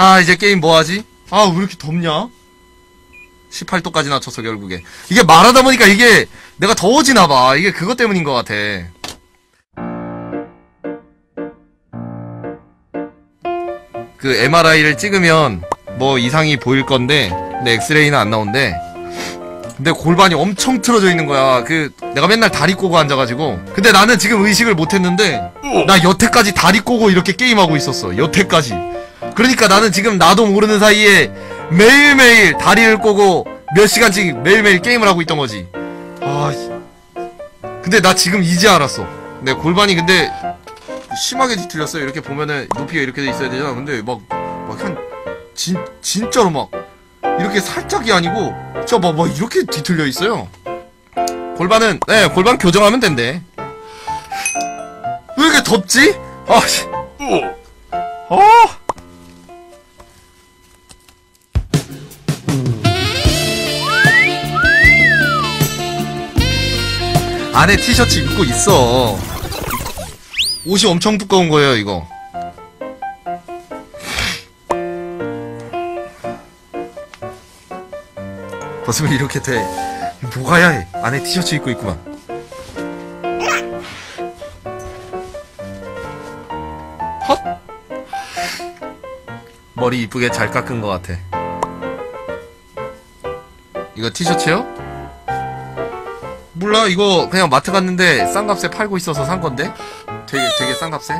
아, 이제 게임 뭐 하지? 아, 왜 이렇게 덥냐? 18도까지 낮춰서 결국에. 이게 말하다 보니까 이게 내가 더워지나 봐. 이게 그것 때문인 것 같아. 그 MRI를 찍으면 뭐 이상이 보일 건데, 근데 엑스레이는 안 나온대. 근데 골반이 엄청 틀어져 있는 거야. 그 내가 맨날 다리 꼬고 앉아가지고. 근데 나는 지금 의식을 못했는데 나 여태까지 다리 꼬고 이렇게 게임하고 있었어. 여태까지. 그러니까 나는 지금 나도 모르는 사이에 매일매일 다리를 꼬고 몇 시간씩 매일매일 게임을 하고 있던 거지. 아, 씨. 근데 나 지금 이제 알았어. 내 골반이 근데 심하게 뒤틀렸어요. 이렇게 보면은 높이가 이렇게 돼 있어야 되잖아. 근데 막, 막 한, 진, 진짜로 막, 이렇게 살짝이 아니고, 진짜 막, 막 이렇게 뒤틀려 있어요. 골반은, 네, 골반 교정하면 된대. 왜 이렇게 덥지? 아, 씨. 어! 안에 티셔츠 입고 있어. 옷이 엄청 두꺼운 거예요, 이거. 벗으면 이렇게 돼. 뭐가야 해. 안에 티셔츠 입고 있구만. 헛? 머리 이쁘게 잘 깎은 것 같아. 이거 티셔츠요? 몰라 이거 그냥 마트 갔는데 싼 값에 팔고 있어서 산 건데? 되게 되게 싼 값에